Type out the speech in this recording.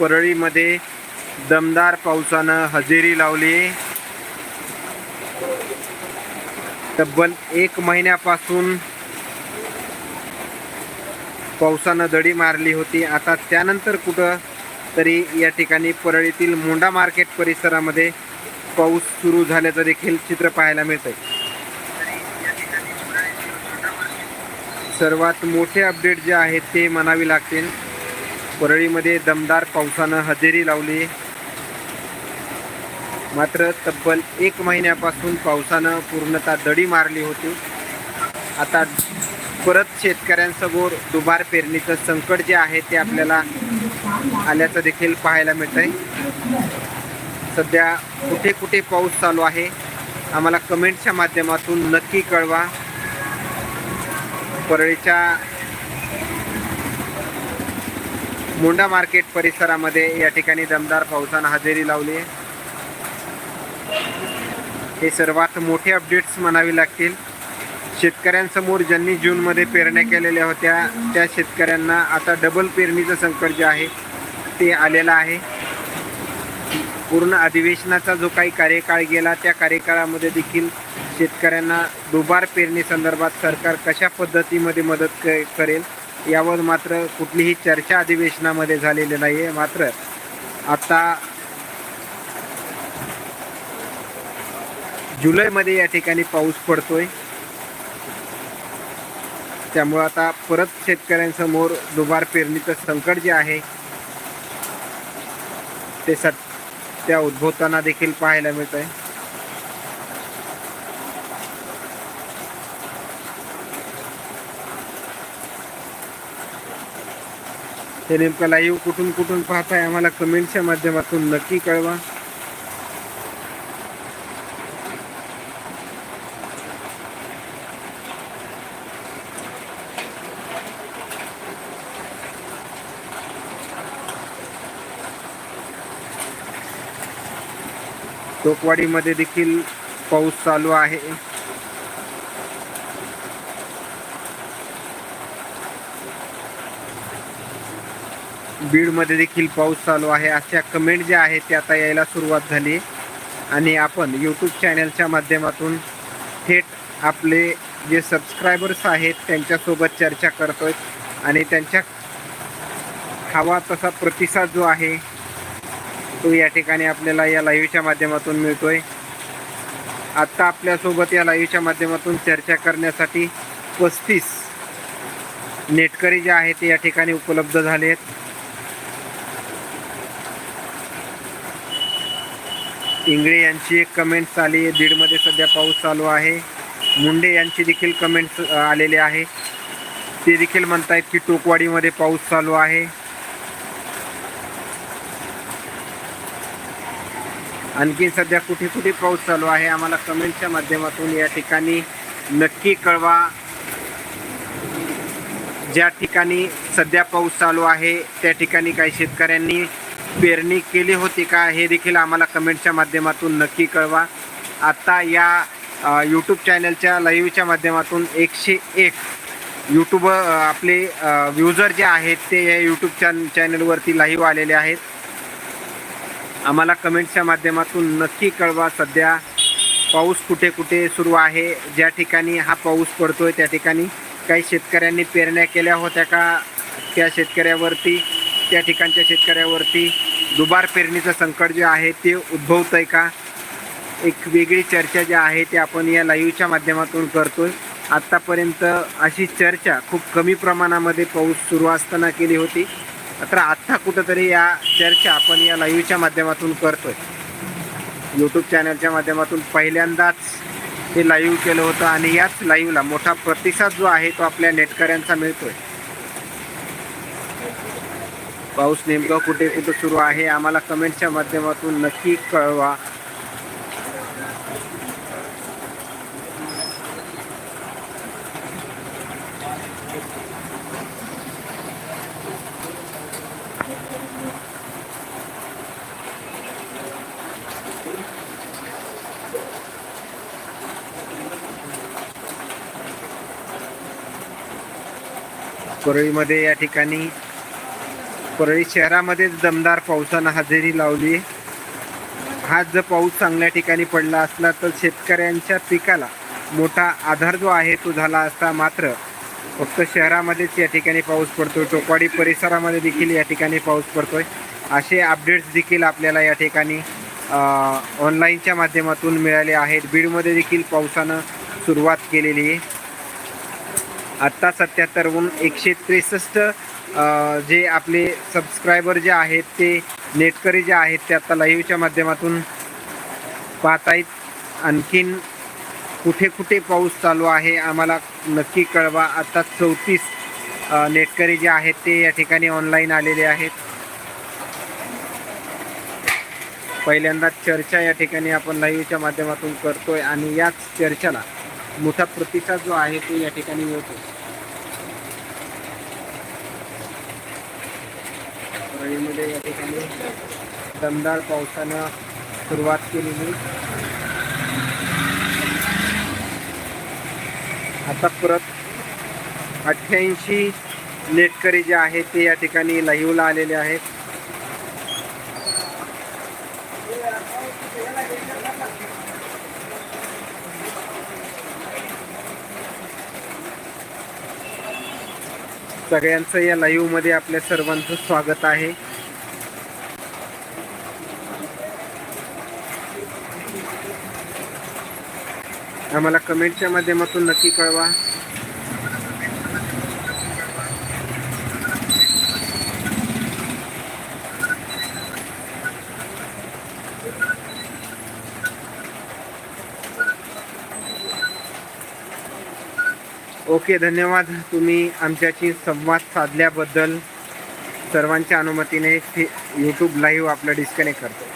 परळीमध्ये दमदार पावसानं हजेरी लावली. तब्बल एक महिन्यापासून पावसानं दडी मारली होती. आता त्यानंतर कुठं तरी या ठिकाणी परळीतील मोंडा मार्केट परिसरामध्ये पाऊस सुरू झाल्याचं देखील चित्र पाहायला मिळतंय. सर्वात मोठे अपडेट जे आहेत ते म्हणावे लागतील. परळीमध्ये दमदार पावसानं हजेरी लावली. मात्र तब्बल एक महिन्यापासून पावसानं पूर्णतः दडी मारली होती. आता परत शेतकऱ्यांसमोर दुबार पेरणीचं संकट जे आहे ते आपल्याला आल्याचं देखील पाहायला मिळतंय. सध्या कुठे कुठे पाऊस चालू आहे आम्हाला कमेंटच्या माध्यमातून नक्की कळवा. परळीच्या मुंडा मार्केट परिसरामध्ये या ठिकाणी दमदार पावसानं हजेरी लावली. आहे हे सर्वात मोठे अपडेट्स म्हणावे लागतील. शेतकऱ्यांसमोर ज्यांनी जूनमध्ये पेरण्या केलेल्या होत्या त्या शेतकऱ्यांना आता डबल पेरणीचं संकट जे आहे ते आलेलं आहे. पूर्ण अधिवेशनाचा जो काही कार्यकाळ गेला त्या कार्यकाळामध्ये देखील शेतकऱ्यांना दुबार पेरणी संदर्भात सरकार कशा पद्धतीमध्ये मदत क करेल? यावर मात्र कुठलीही चर्चा अधिवेशनामध्ये झालेली नाही आहे मात्र आता जुलैमध्ये या ठिकाणी पाऊस पडतोय. त्यामुळं आता परत शेतकऱ्यांसमोर दुबार पेरणीचं संकट जे आहे ते सध्या उद्भवताना देखील पाहायला मिळत आहे हे नेमकं लाईव्ह कुठून कुठून पाहताय आम्हाला कमेंटच्या माध्यमातून नक्की कळवा. टोकवाडीमध्ये देखील पाऊस चालू आहे. बीडमध्ये देखील पाऊस चालू आहे. अशा कमेंट ज्या आहेत त्या आता यायला सुरुवात झाली. आणि आपण यूट्यूब चॅनलच्या माध्यमातून थेट आपले जे सबस्क्रायबर्स आहेत त्यांच्यासोबत चर्चा करतोय. आणि त्यांच्या हवा तसा प्रतिसाद जो आहे तो या ठिकाणी आपल्याला या लाईव्हच्या माध्यमातून मिळतोय. आत्ता आपल्यासोबत या लाईव्हच्या माध्यमातून चर्चा करण्यासाठी पस्तीस नेटकरी जे आहेत ते या ठिकाणी उपलब्ध झाले आहेत इंगळे यांची एक कमेंट्स आली आहे. बीडमध्ये सध्या पाऊस चालू आहे. मुंडे यांची देखील कमेंट्स आलेले आहे. ते देखील म्हणतायत की टोकवाडीमध्ये पाऊस चालू आहे. आणखी सध्या कुठे कुठे पाऊस चालू आहे आम्हाला कमेंटच्या माध्यमातून या ठिकाणी नक्की कळवा. ज्या ठिकाणी सध्या पाऊस चालू आहे त्या ठिकाणी काही शेतकऱ्यांनी पेरणी केली होती का हे देखील आम्हाला कमेंटच्या माध्यमातून नक्की कळवा. आत्ता या यूट्यूब चॅनलच्या लाईव्हच्या माध्यमातून एकशे एक यूट्यूब आपले व्ह्युजर जे आहेत ते या यूट्यूब चॅन चॅनलवरती लाईव्ह आलेले आहेत. आम्हाला कमेंट्सच्या माध्यमातून नक्की कळवा. सध्या पाऊस कुठे कुठे सुरू आहे ज्या ठिकाणी हा पाऊस पडतो आहे त्या ठिकाणी काही शेतकऱ्यांनी पेरण्या केल्या होत्या का त्या शेतकऱ्यावरती त्या ठिकाणच्या शेतकऱ्यावरती दुबार पेरणीचं संकट जे आहे ते उद्भवतं आहे का? एक वेगळी चर्चा जी आहे ते आपण या लाईव्हच्या माध्यमातून करतोय. आत्तापर्यंत अशी चर्चा खूप कमी प्रमाणामध्ये पाऊस सुरू असताना केली होती. तर आत्ता कुठंतरी या चर्चा आपण या लाईव्हच्या माध्यमातून करतोय. यूट्यूब चॅनलच्या माध्यमातून पहिल्यांदाच हे लाईव्ह केलं होतं आणि याच लाईव्हला मोठा प्रतिसाद जो आहे तो आपल्या नेटकऱ्यांचा मिळतोय. पाऊस नेमका कुठे कुठे सुरू आहे आम्हाला कमेंटच्या माध्यमातून नक्की कळवा. परळीमध्ये या ठिकाणी परळी शहरामध्येच दमदार पावसानं हजेरी लावली. हा जर पाऊस चांगल्या ठिकाणी पडला असला तर शेतकऱ्यांच्या पिकाला मोठा आधार जो आहे तो झाला असता मात्र फक्त शहरामध्येच या ठिकाणी पाऊस पडतोय. टोकवाडी परिसरामध्ये देखील या ठिकाणी पाऊस पडतोय. असे अपडेट्स देखील आपल्याला या ठिकाणी ऑनलाईनच्या माध्यमातून मिळाले आहेत. बीडमध्ये देखील पावसानं सुरुवात केलेली आहे. आत्ता सत्याहत्तरहून एकशे त्रेसष्ट जे आपले सबस्क्रायबर जे आहेत ते नेटकरी जे आहेत ते आता लाईव्हच्या माध्यमातून पाहत आहेत आणखीन कुठे कुठे पाऊस चालू आहे आम्हाला नक्की कळवा. आत्ता चौतीस नेटकरी जे आहेत ते या ठिकाणी ऑनलाईन आलेले आहेत. पहिल्यांदा चर्चा या ठिकाणी आपण लाईव्हच्या माध्यमातून करतोय आणि याच चर्चेला मोठा प्रतिसाद जो आहे तो या ठिकाणी मिळतो. रवीमध्ये या ठिकाणी दमदार पावसानं सुरुवात केलेली. आता परत अठ्ठ्याऐंशी नेटकरी जे आहेत ते या ठिकाणी लाईव्हला आलेले आहेत. सगळ्यांचं या लाईव्हमध्ये आपल्या सर्वांचं स्वागत आहे. आम्हाला कमेंटच्या माध्यमातून नक्की कळवा. ओके धन्यवाद. तुम्ही आमच्याशी संवाद साधल्याबद्दल सर्वांच्या अनुमतीने यूट्यूब लाईव्ह आपलं डिस्कनेक्ट करतो.